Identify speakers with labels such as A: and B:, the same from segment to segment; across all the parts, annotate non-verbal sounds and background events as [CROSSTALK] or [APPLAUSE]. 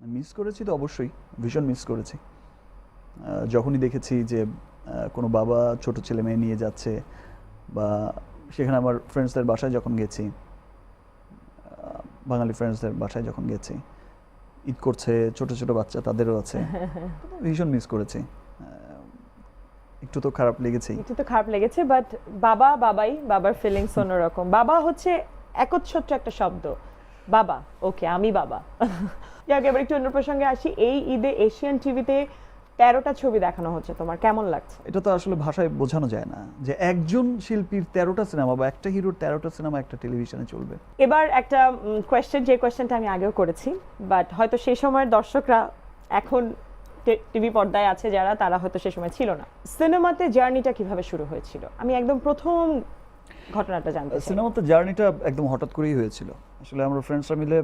A: Miss করেছি তো অবশ্যই ভীষণ মিস করেছি। যখনই দেখেছি যে কোনো বাবা ছোট ছেলে মেয়ে নিয়ে যাচ্ছে বা সেখানে আমার ফ্রেন্ডসদের বাসায় যখন গেছি বাঙালি ফ্রেন্ডসদের বাসায় যখন গেছি ঈদ করছে ছোট ছোট বাচ্চা তাদেরও আছে [LAUGHS] ভীষণ মিস করেছি। একটু তো খারাপ লেগেছেই।
B: একটু তো খারাপ লেগেছে বাট বাবা বাবাই বাবার ফিলিংস অন্যরকম। বাবা হচ্ছে একচ্ছত্র একটা শব্দ। বাবা ওকে আমি বাবা। যাক এবার একটু অন্য প্রসঙ্গে আসি। এই ঈদে এশিয়ান টিভিতে তেরোটা ছবি দেখানো হচ্ছে তোমার কেমন লাগছে?
A: এটা তো আসলে ভাষায় বোঝানো যায় না যে একজন শিল্পীর তেরোটা সিনেমা বা একটা হিরোর তেরোটা সিনেমা একটা টেলিভিশনে চলবে।
B: এবার একটা কোয়েশ্চেন যে কোয়েশ্চেনটা আমি আগেও করেছি বাট হয়তো সেই সময়ের দর্শকরা এখন টিভি পর্দায় আছে যারা তারা হয়তো সেই সময় ছিল না। সিনেমাতে জার্নিটা কীভাবে শুরু হয়েছিল? আমি একদম প্রথম ঘটনাটা জানতে চাই।
A: সিনেমাতে জার্নিটা একদম হঠাৎ করেই হয়েছিল। আসলে আমরা ফ্রেন্ডসরা মিলে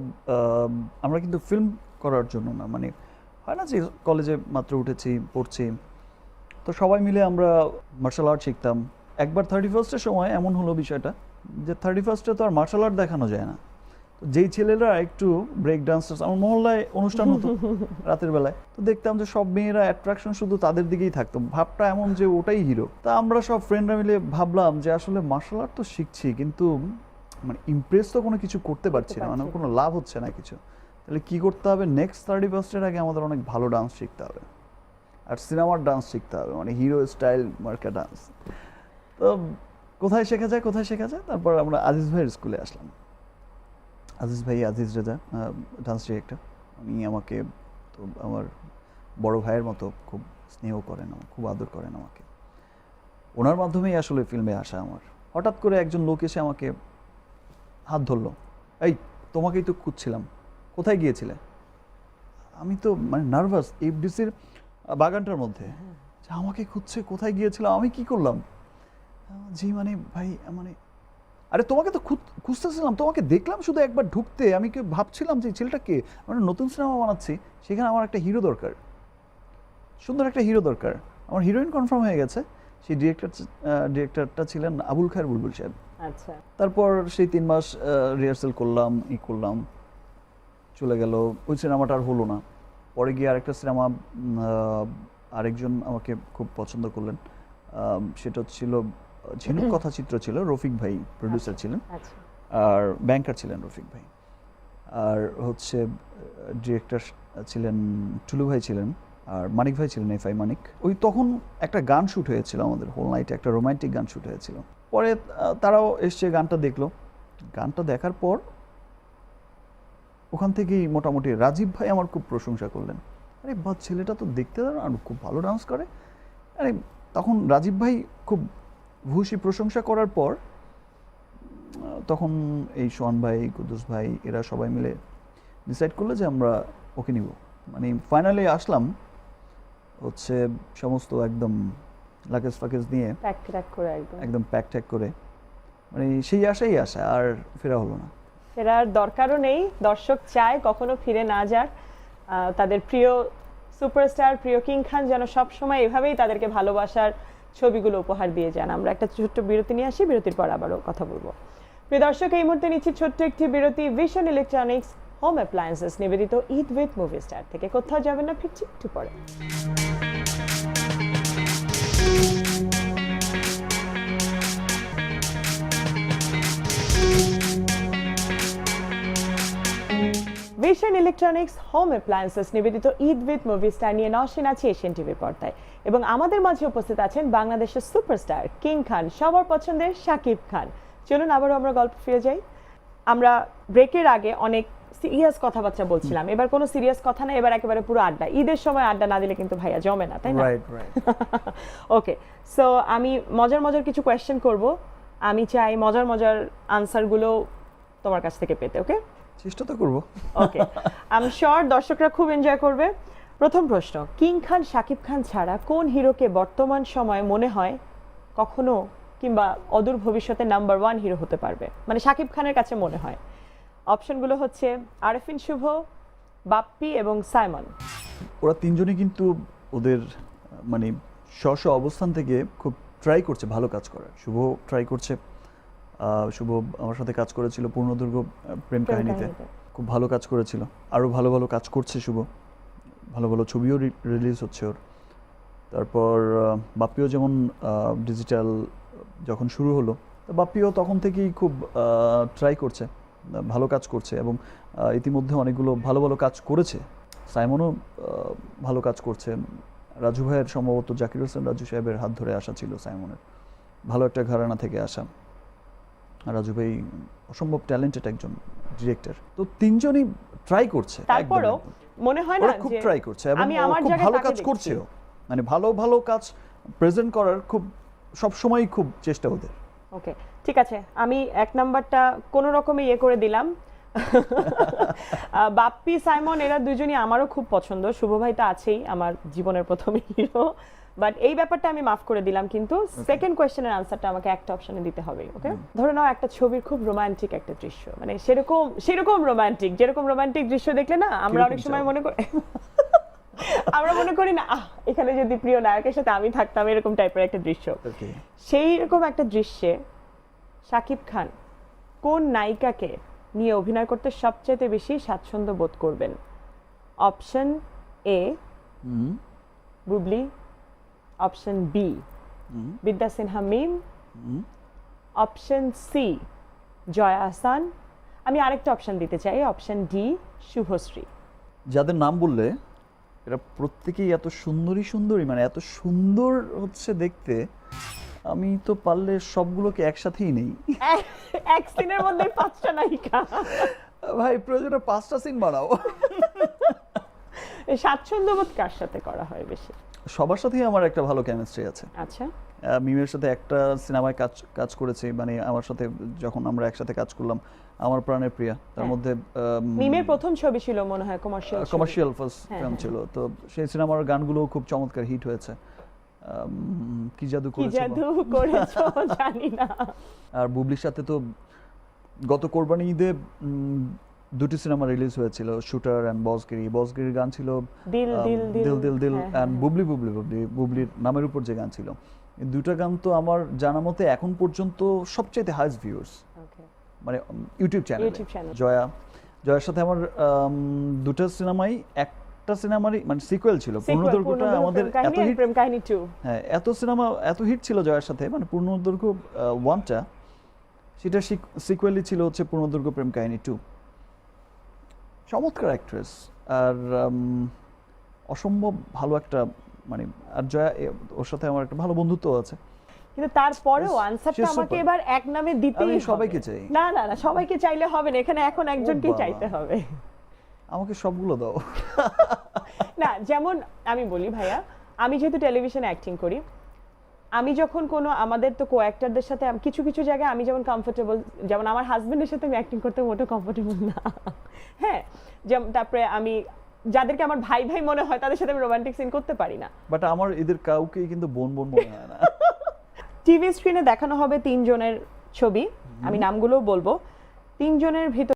A: আমরা কিন্তু ফিল্ম করার জন্য না মানে হয় না যে কলেজে মাত্র উঠেছি, পড়ছি। তো সবাই মিলে আমরা মার্শাল আর্ট শিখতাম। একবার থার্টি ফার্স্টের সময় এমন হলো বিষয়টা যে থার্টি ফার্স্টে তো আর মার্শাল আর্ট দেখানো যায় না। তো যেই ছেলেরা একটু ব্রেক ডান্স আমার মহল্লায় অনুষ্ঠান হতো [LAUGHS] রাতের বেলায় তো দেখতাম যে সব মেয়েরা অ্যাট্রাকশন শুধু তাদের দিকেই থাকতো। ভাবটা এমন যে ওটাই হিরো তা আমরা সব ফ্রেন্ডরা মিলে ভাবলাম যে আসলে মার্শাল আর্ট তো শিখছি কিন্তু মানে ইমপ্রেস তো কোনো কিছু করতে পারছি না মানে কোনো লাভ হচ্ছে না কিছু। তাহলে কি করতে হবে? নেক্সট থার্টি ফার্স্টের আগে আমাদের অনেক ভালো ডান্স শিখতে হবে। আর সিনেমার ডান্স শিখতে হবে মানে হিরো স্টাইল মার্কা ডান্স তো কোথায় শেখা যায় কোথায় শেখা যায়? তারপর আমরা আজিজ ভাইয়ের স্কুলে আসলাম। আজিজ ভাই আজিজ রেজা ডান্স ডিরেক্টর। উনি আমাকে তো আমার বড় ভাইয়ের মতো খুব স্নেহ করেন আমার খুব আদর করেন আমাকে। ওনার মাধ্যমেই আসলে ফিল্মে আসা আমার। হঠাৎ করে একজন লোক এসে আমাকে হাত ধরলো। এই তোমাকেই তো খুঁজছিলাম। কোথায় গিয়েছিলে? আমি তো মানে নার্ভাস এফডিসির বাগানটার মধ্যে। যে আমাকে খুঁজছে কোথায় গিয়েছিলাম আমি কি করলাম? জি মানে ভাই মানে আরে তোমাকে তো খুঁজ- খুঁজতেছিলাম তোমাকে দেখলাম শুধু একবার ঢুকতে। আমি কি ভাবছিলাম যে এই ছেলেটা কে? আমরা নতুন সিনেমা বানাচ্ছি সেখানে আমার একটা হিরো দরকার। সুন্দর একটা হিরো দরকার। আমার হিরোইন কনফার্ম হয়ে গেছে। সেই ডিরেক্টর ডিরেক্টরটা ছিলেন আবুল খায়ের বুলবুল সাহেব।
B: আচ্ছা।
A: তারপর সেই তিন মাস রিহার্সেল করলাম ই করলাম চলে গেল। ওই সিনেমাটা আর হলো না। পরে গিয়ে আরেকটা সিনেমা আরেকজন আমাকে খুব পছন্দ করলেন। সেটা ছিল ঝিনুক কথা চিত্র ছিল রফিক ভাই প্রডিউসার ছিলেন।
B: আচ্ছা।
A: আর ব্যাংকার ছিলেন রফিক ভাই। আর হচ্ছে ডিরেক্টর ছিলেন টুলু ভাই ছিলেন আর মানিক ভাই ছিলেন এফ আই মানিক। ওই তখন একটা গান শ্যুট হয়েছিল আমাদের হোল নাইটে একটা রোমান্টিক গান শ্যুট হয়েছিল। পরে তারাও এসছে গানটা দেখল। গানটা দেখার পর ওখান থেকেই মোটামুটি রাজীব ভাই আমার খুব প্রশংসা করলেন। আরে বা ছেলেটা তো দেখতে দাঁড়ান খুব ভালো ডান্স করে। আরে তখন রাজীব ভাই খুব ভূষী প্রশংসা করার পর তখন এই সোহান ভাই কুদ্দুস ভাই এরা সবাই মিলে ডিসাইড করল যে আমরা ওকে নিব। মানে ফাইনালি আসলাম হচ্ছে সমস্ত একদম লাকেজ ফাকেজ নিয়ে
B: প্যাক ট্যাক করে একদম।
A: একদম প্যাক ট্যাক করে। মানে সেই আশাই আসা আর ফেরা হলো না।
B: ফেরার দরকারও নেই দর্শক চায় কখনো ফিরে না যাক। তাদের প্রিয় সুপারস্টার প্রিয় কিং খান যেন সবসময় এভাবেই তাদেরকে ভালোবাসার ছবিগুলো উপহার দিয়ে যান। আমরা একটা ছোট্ট বিরতি নিয়ে আসি, বিরতির পর আবারও কথা বলব। প্রিয় দর্শক, এই মুহূর্তে নিচ্ছি ছোট্ট একটি বিরতি। ভিশন ইলেকট্রনিক্স হোম অ্যাপ্লায়েন্সেস নিবেদিত ঈদ উইথ মুভি স্টার থেকে। কোথাও যাবেন না, ফিরছি একটু পরে। ভিশন ইলেকট্রনিক্স হোম অ্যাপ্লায়েন্সেস নিবেদিত ঈদ উইথ মুভি স্টার নিয়ে নসীন আছে এশিয়ান টিভির পর্দায়। এবং আমাদের মাঝে উপস্থিত আছেন বাংলাদেশের সুপারস্টার কিং খান সবার পছন্দের শাকিব খান। চলুন আবারও আমরা গল্প ফিরে যাই। আমরা ব্রেকের আগে অনেক সিরিয়াস কথাবার্তা বলছিলাম। এবার কোনো সিরিয়াস কথা না এবার একেবারে পুরো আড্ডা। ঈদের সময় আড্ডা না দিলে কিন্তু ভাইয়া জমে না তাই না? ওকে সো [LAUGHS] আমি মজার মজার কিছু কোয়েশ্চেন করব। আমি চাই মজার মজার আনসারগুলো তোমার কাছ থেকে পেতে ওকে
A: চেষ্টা তো করব।
B: ওকে আমি শিওর দর্শকরা খুব এনজয় করবে। প্রথম প্রশ্ন কিং খান শাকিব খান ছাড়া কোন হিরোকে বর্তমান সময়ে মনে হয় কখনো কিংবা অদূর ভবিষ্যতে নাম্বার ওয়ান হিরো হতে পারবে? মানে শাকিব খানের কাছে মনে হয়। অপশনগুলো হচ্ছে আরেফিন শুভ বাপ্পি এবং সাইমন।
A: ওরা তিনজনই কিন্তু ওদের মানে স্ব স্ব অবস্থান থেকে খুব ট্রাই করছে ভালো কাজ করার। শুভ ট্রাই করছে। শুভ আমার সাথে কাজ করেছিল পূর্ণদুর্গ প্রেম কাহিনীতে। খুব ভালো কাজ করেছিল। আরও ভালো ভালো কাজ করছে শুভ। ভালো ভালো ছবিও রিলিজ হচ্ছে ওর। তারপর বাপ্পিও যেমন ডিজিটাল যখন শুরু হলো তো বাপ্পিও তখন থেকেই খুব ট্রাই করছে ভালো কাজ করছে এবং ইতিমধ্যে অনেকগুলো ভালো ভালো কাজ করেছে। সাইমনও ভালো কাজ করছে। রাজু ভাইয়ের সম্ভবত জাকির হোসেন রাজু সাহেবের হাত ধরে আসা ছিল সাইমনের। ভালো একটা ঘরানা থেকে আসা। রাজু ভাই অসম্ভব ট্যালেন্টেড একজন ডিরেক্টর তো তিনজনই ট্রাই করছে
B: তারপরও মনে হয় না
A: খুব ট্রাই করছে এবং খুব ভালো কাজ। করছেও। মানে ভালো ভালো কাজ প্রেজেন্ট করার খুব সব সময়ই খুব চেষ্টা ওদের।
B: ওকে ঠিক আছে। আমি এক নাম্বারটা কোনো রকমে ইয়ে করে দিলাম। [LAUGHS] বাপ্পি সাইমন এরা দুজনই আমারও খুব পছন্দ। শুভ ভাই তো আছেই আমার জীবনের প্রথম হিরো বাট এই ব্যাপারটা আমি মাফ করে দিলাম কিন্তু সেকেন্ড কোয়েশ্চেনের আনসারটা আমাকে একটা অপশনে দিতে হবে ওকে ধরে নাও একটা ছবির খুব রোমান্টিক একটা দৃশ্য মানে সেরকম সেরকম রোমান্টিক যেরকম রোমান্টিক দৃশ্য দেখলে না আমরা অনেক সময় মনে করি আমরা মনে করি না আহ এখানে যদি প্রিয় নায়কের সাথে আমি থাকতাম এরকম টাইপের একটা দৃশ্য। সেই রকম একটা দৃশ্যে শাকিব খান কোন নায়িকাকে নিয়ে অভিনয় করতে সবচেয়ে বেশি স্বাচ্ছন্দ্য বোধ করবেন? Option A
A: hmm.
B: Bubly option B
A: hmm
B: Bidya Sinha Mim
A: hmm
B: option C Jaya Ahsan আমি আরেকটা অপশন দিতে চাই অপশন ডি শুভশ্রী
A: যাদের নাম বললে এরা প্রত্যেকেই এত সুন্দরী সুন্দরী মানে এত সুন্দর হচ্ছে দেখতে আমি তো পারলে সবগুলোকে একসাথেই নেই।
B: এক- সিনের মধ্যে পাঁচটা নায়িকা।
A: ভাই প্রয়োজনে পাঁচটা সিন বানাও।
B: স্বাচ্ছন্দ্য বোধ কার সাথে করা হয় বেশি?
A: সবার সাথেই আমার একটা ভালো কেমিস্ট্রি আছে।
B: আচ্ছা।
A: মিমের সাথে একটা সিনেমায় কাজ কাজ করেছি মানে আমার সাথে যখন আমরা একসাথে কাজ করলাম আমার প্রাণের প্রিয়া। তার
B: হ্যাঁ।
A: মধ্যে
B: মিমের প্রথম ছবি ছিল মনে হয় কমার্শিয়াল
A: কমার্শিয়াল ফার্স্ট ফিল্ম। ছিল। তো সেই সিনেমার গানগুলো খুব চমৎকার হিট হয়েছে। কি জাদু করেছ কি
B: জাদু করেছ জানি না।
A: আর বুবলির সাথে তো গত কোরবানি ঈদে দুটি সিনেমা রিলিজ হয়েছিল শুটার অ্যান্ড বসগিরি। বসগিরির গান ছিল
B: দিল দিল দিল।
A: দিল অ্যান্ড
B: হ্যাঁ,
A: বুবলি বুবলি বুবলি বুবলির নামের উপর যে গান ছিল। এই দুটো গান তো আমার জানা মতে এখন পর্যন্ত সবচেয়ে হাইস্ট ভিউয়ার্স
B: Okay.
A: মানে ইউটিউব চ্যানেল জয়া জয়ার সাথে আমার আম, দুটো সিনেমাই একটা সিনেমারই মানে সিকুয়েল ছিল। পূর্ণদৈর্ঘ্যটা
B: পূর্ণদৈর্ঘ্য
A: আমাদের এত হিট
B: প্রেম কাহিনী টু
A: হ্যাঁ এত সিনেমা এত হিট ছিল জয়ার সাথে। মানে পূর্ণদৈর্ঘ্য ওয়ানটা সেটা সিকুয়েলি ছিল হচ্ছে পূর্ণদৈর্ঘ্য প্রেম কাহিনী টু চমৎকার অ্যাক্ট্রেস আর অসম্ভব ভালো একটা মানে আর জয়া ওর সাথে আমার একটা ভালো বন্ধুত্ব আছে।
B: কিন্তু তারপরেও আনসারটা আমাকে এবার এক নামে দিতেই।
A: সবাইকে চাই।
B: না না না সবাইকে চাইলে হবে না। এখানে এখন একজনকেই চাইতে হবে।
A: আমাকে সবগুলো দাও।
B: না যেমন আমি বলি ভাইয়া আমি যেহেতু টেলিভিশনে অ্যাক্টিং করি আমি যখন কোনো আমাদের তো কো অ্যাক্টরদের সাথে কিছু কিছু জায়গায় আমি যেমন কমফোর্টেবল যেমন আমার হাজবেন্ডের সাথে আমি অ্যাক্টিং করতে মোটেও কমফোর্টেবল না। হ্যাঁ যেমন তারপরে আমি যাদেরকে আমার ভাই ভাই মনে হয় তাদের সাথে আমি রোমান্টিক সিন করতে পারি না।
A: বাট আমার এদের কাউকে কিন্তু বোন বোন মনে হয় না। [LAUGHS]
B: টিভি স্ক্রিনে দেখানো হবে তিনজনের ছবি আমি নামগুলোও বলব। তিনজনের ভিতর